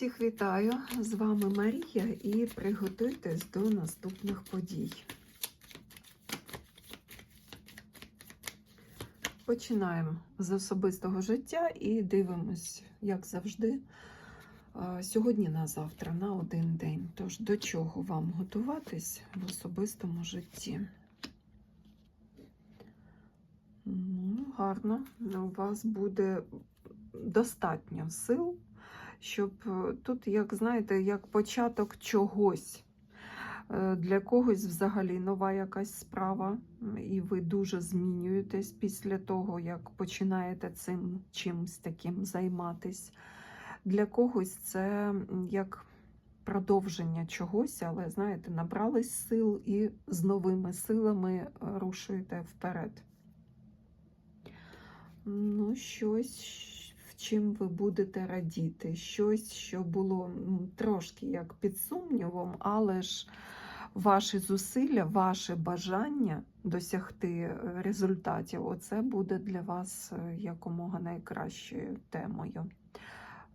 Всіх вітаю! З вами Марія і приготуйтесь до наступних подій. Починаємо з особистого життя і дивимось, як завжди, сьогодні на завтра, на один день. Тож до чого вам готуватись в особистому житті? Ну, гарно, у вас буде достатньо сил щоб е, тут, як знаєте, як початок чогось. Е, Для когось взагалі нова якась справа, і ви дуже змінюєтесь після того, як починаєте цим чимось таким займатись. Для когось це як продовження чогось, але знаєте, набрались сил і з новими силами рушуєте вперед. Ну, щось чим ви будете радіти, щось, що було трошки як під сумнівом, але ж ваші зусилля, ваше бажання досягти е, результатів, оце буде для вас е, якомога найкращою темою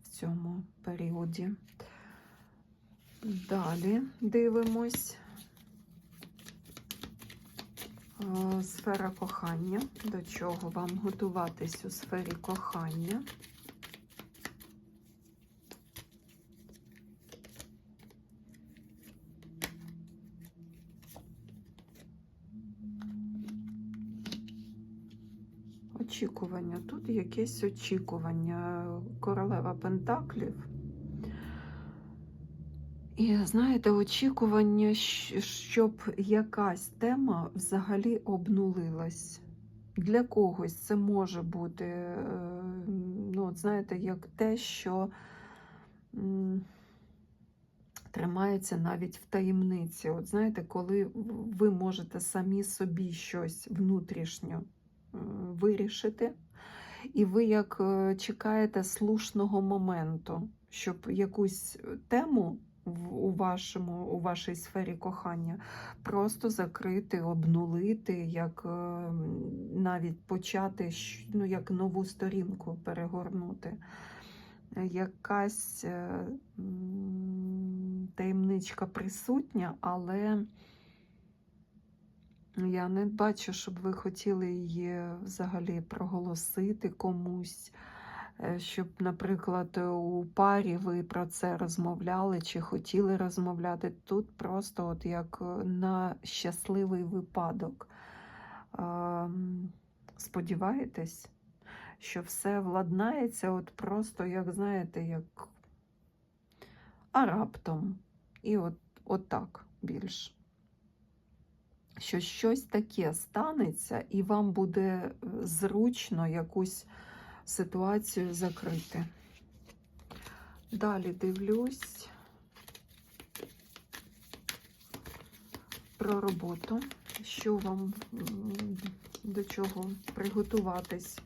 в цьому періоді. Далі дивимось. Е, Сфера кохання. До чого вам готуватись у сфері кохання? Очікування. Тут якесь очікування. Королева Пентаклів. І знаєте, очікування, щоб якась тема взагалі обнулилась. Для когось це може бути, е, ну, знаєте, як те, що тримається навіть в таємниці. От знаєте, коли ви можете самі собі щось внутрішньо вирішити, і ви як е, чекаєте слушного моменту, щоб якусь тему у вашому, у вашій сфері кохання просто закрити, обнулити, як е, навіть почати ну, як нову сторінку перегорнути. Е, Якась е, таємничка присутня, але я не бачу, щоб ви хотіли її взагалі проголосити комусь, е, щоб, наприклад, у парі ви про це розмовляли чи хотіли розмовляти. Тут просто от як е, на щасливий випадок. Сподіваєтесь, що все владнається, от просто, як знаєте, як а раптом. І от, от так більш що щось таке станеться, і вам буде е, зручно якусь ситуацію закрити. Далі дивлюсь про роботу, що вам до чого приготуватись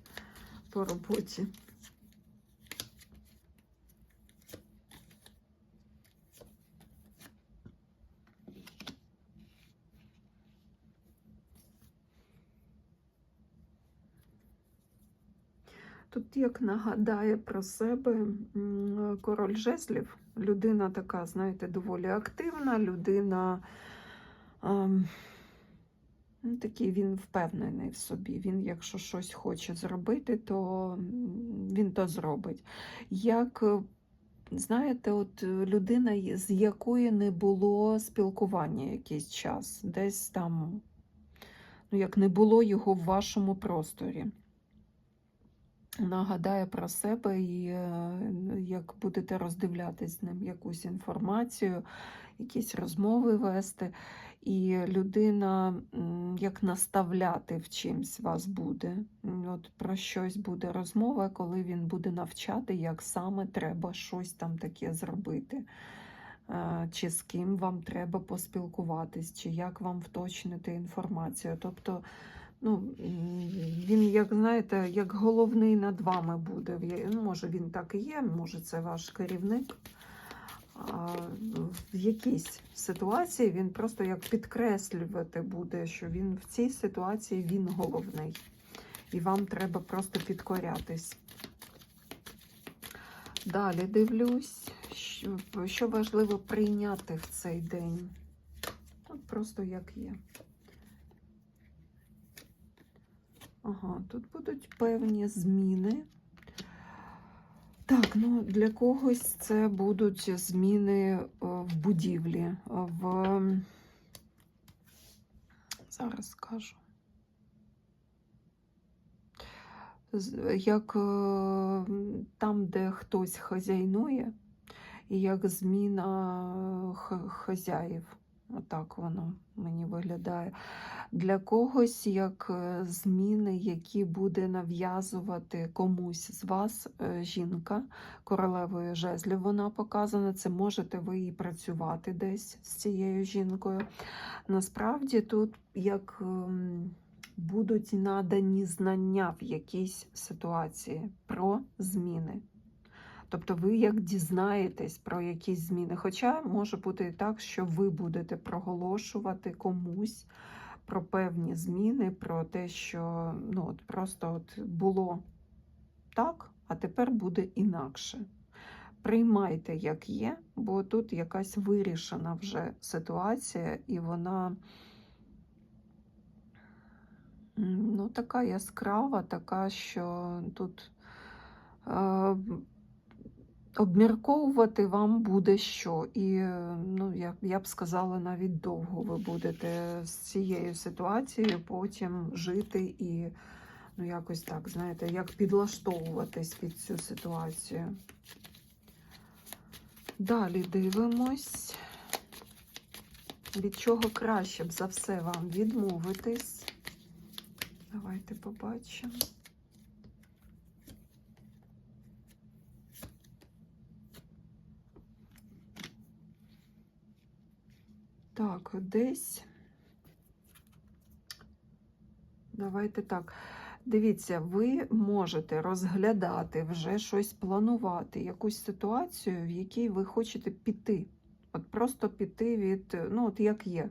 по роботі. Тут як нагадає про себе король жезлів. Людина така, знаєте, доволі активна, людина ну, такий він впевнений в собі. Він, якщо щось хоче зробити, то він то зробить. Як, е, знаєте, от е, людина, з якої не було спілкування якийсь час, десь там, ну, як не було його в вашому просторі нагадає про себе і е, як будете роздивлятись з ним якусь інформацію, якісь розмови вести, і людина як наставляти в чимсь вас буде. От про щось буде розмова, коли він буде навчати, як саме треба щось там таке зробити. Е, Чи з ким вам треба поспілкуватись, чи як вам вточнити інформацію. Тобто ну, він, як знаєте, як головний над вами буде. Ну, Може, він так і є, може, це ваш керівник. А, В якійсь ситуації він просто як підкреслювати буде, що він в цій ситуації він головний. І вам треба просто підкорятись. Далі дивлюсь, що важливо прийняти в цей день. Просто як є. Ага, тут будуть певні зміни. Так, ну для когось це будуть зміни е, в будівлі, в зараз скажу. Як е, там, де хтось хазяйнує, і як зміна хазяїв. Отак воно мені виглядає. Для когось як е, зміни, які буде нав'язувати комусь з вас е, жінка королевою жезлів. Вона показана. Це можете ви і працювати десь з цією жінкою. Насправді тут як ем, будуть надані знання в якійсь ситуації про зміни. Тобто ви як дізнаєтесь про якісь зміни. Хоча може бути і так, що ви будете проголошувати комусь про певні зміни, про те, що ну, от просто от було так, а тепер буде інакше. Приймайте, як є, бо тут якась вирішена вже ситуація, і вона ну, така яскрава, така, що тут е, обмірковувати вам буде що. І ну, я, я б сказала, навіть довго ви будете з цією ситуацією потім жити і ну, якось так, знаєте, як підлаштовуватись під цю ситуацію. Далі дивимось, від чого краще б за все вам відмовитись. Давайте побачимо. Так, десь. Давайте так. Дивіться, ви можете розглядати вже щось планувати, якусь ситуацію, в якій ви хочете піти. От просто піти від, ну, от як є.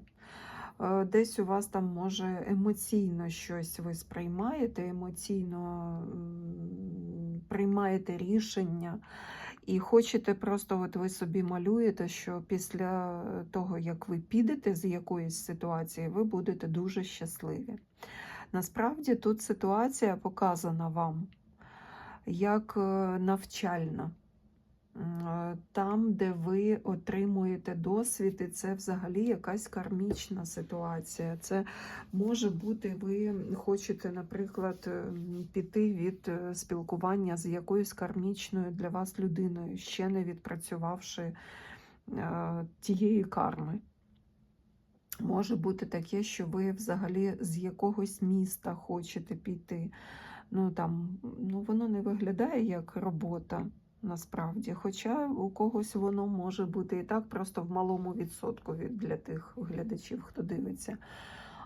Е, Десь у вас там може емоційно щось ви сприймаєте, емоційно приймаєте рішення. І хочете просто, от ви собі малюєте, що після того, як ви підете з якоїсь ситуації, ви будете дуже щасливі. Насправді тут ситуація показана вам як е, навчальна. Там, де ви отримуєте досвід, і це взагалі якась кармічна ситуація. Це може бути, ви хочете, наприклад, піти від е, спілкування з якоюсь кармічною для вас людиною, ще не відпрацювавши е, тієї карми. Може бути таке, що ви взагалі з якогось міста хочете піти. Ну, там, ну, воно не виглядає як робота насправді. Хоча у когось воно може бути і так, просто в малому відсотку для тих глядачів, хто дивиться.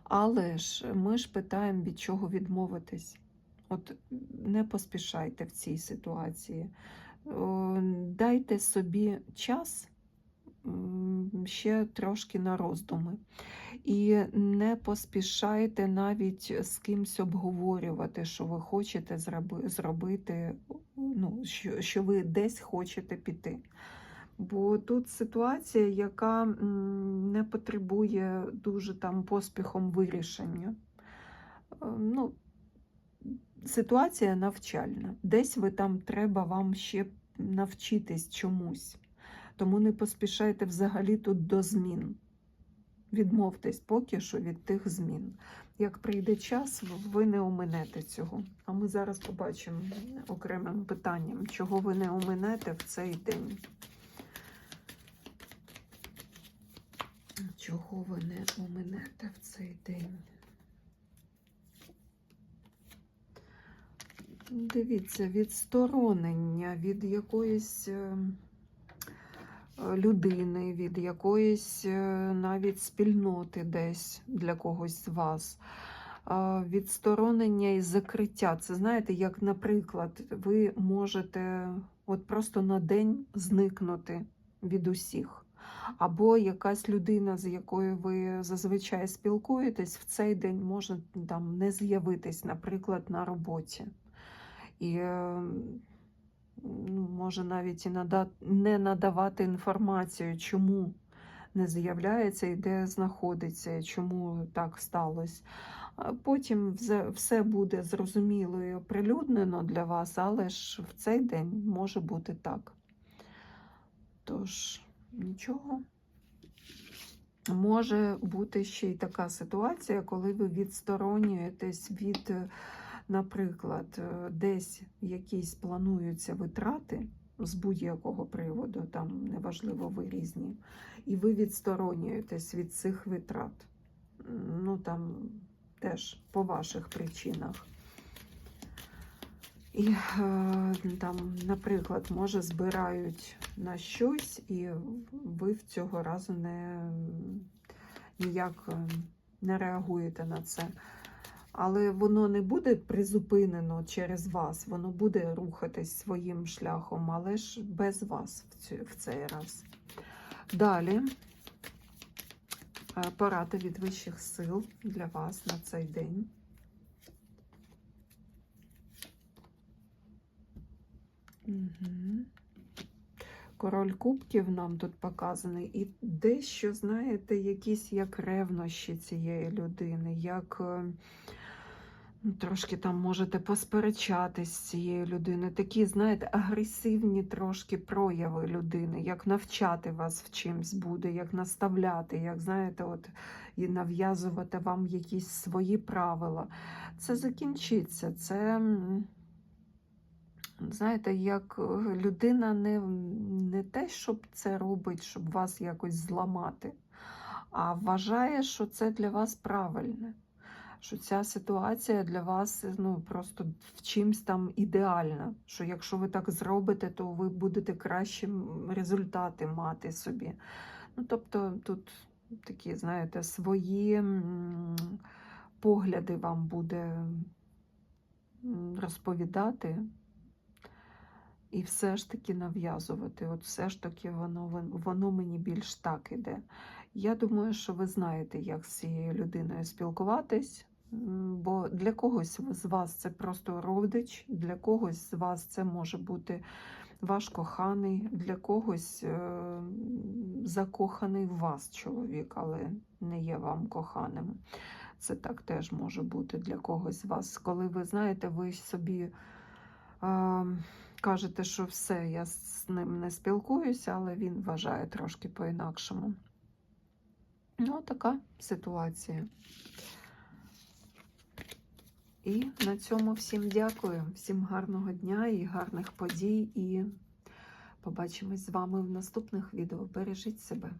Але ж ми ж питаємо, від чого відмовитись. От не поспішайте в цій ситуації. Дайте собі час ще трошки на роздуми. І не поспішайте навіть з кимсь обговорювати, що ви хочете зробити, ну, що, що ви десь хочете піти. Бо тут ситуація, яка не потребує дуже там поспіхом вирішення. Е, Ну, ситуація навчальна. Десь ви там треба вам ще навчитись чомусь. Тому не поспішайте взагалі тут до змін. Відмовтесь поки що від тих змін. Як прийде час, ви не оминете цього. А ми зараз побачимо окремим питанням, чого ви не оминете в цей день. Чого ви не оминете в цей день? Дивіться, відсторонення від якоїсь е, е, людини, від якоїсь е, навіть спільноти десь для когось з вас. Відсторонення і закриття. Це знаєте, як, наприклад, ви можете от просто на день зникнути від усіх. Або якась людина, з якою ви зазвичай спілкуєтесь, в цей день може там не з'явитись, наприклад, на роботі. І е, ну, може навіть і не надавати інформацію, чому не з'являється і де знаходиться, чому так сталося. Потім все буде зрозуміло і оприлюднено для вас, але ж в цей день може бути так. Тож, нічого. Може бути ще й така ситуація, коли ви відсторонюєтесь від, наприклад, е, десь якісь плануються витрати з будь-якого приводу, там неважливо ви різні, і ви відсторонюєтесь від цих витрат. Ну там теж по ваших причинах. І е, там, наприклад, може збирають на щось, і ви в цього разу не ніяк е, не реагуєте на це. Але воно не буде призупинено через вас, воно буде рухатись своїм шляхом, але ж без вас в, цей раз. Далі е, поради від вищих сил для вас на цей день. Угу. Король кубків нам тут показаний, і дещо, знаєте, якісь як ревнощі цієї людини, як е, трошки там можете посперечатись з цією людиною. Такі, знаєте, агресивні трошки прояви людини, як навчати вас в чимсь буде, як наставляти, як знаєте, от і нав'язувати вам якісь свої правила. Це закінчиться. Це. Знаєте, як е, людина не, не те, щоб це робить, щоб вас якось зламати, а вважає, що це для вас правильне, що ця ситуація для вас ну, просто в чимсь там ідеальна. Що якщо ви так зробите, то ви будете кращі результати мати собі. Ну, тобто тут такі, знаєте, свої погляди вам буде розповідати і все ж таки нав'язувати. От все ж таки воно, воно мені більш так іде. Я думаю, що ви знаєте, як з цією людиною спілкуватись, бо для когось з вас це просто родич, для когось з вас це може бути ваш коханий, для когось е, закоханий в вас чоловік, але не є вам коханим. Це так теж може бути для когось з вас. Коли ви знаєте, ви собі. е, кажете, що все, я з ним не спілкуюся, але він вважає трошки по-інакшому. Ну, така ситуація. І на цьому всім дякую, всім гарного дня і гарних подій. І побачимось з вами в наступних відео. Бережіть себе.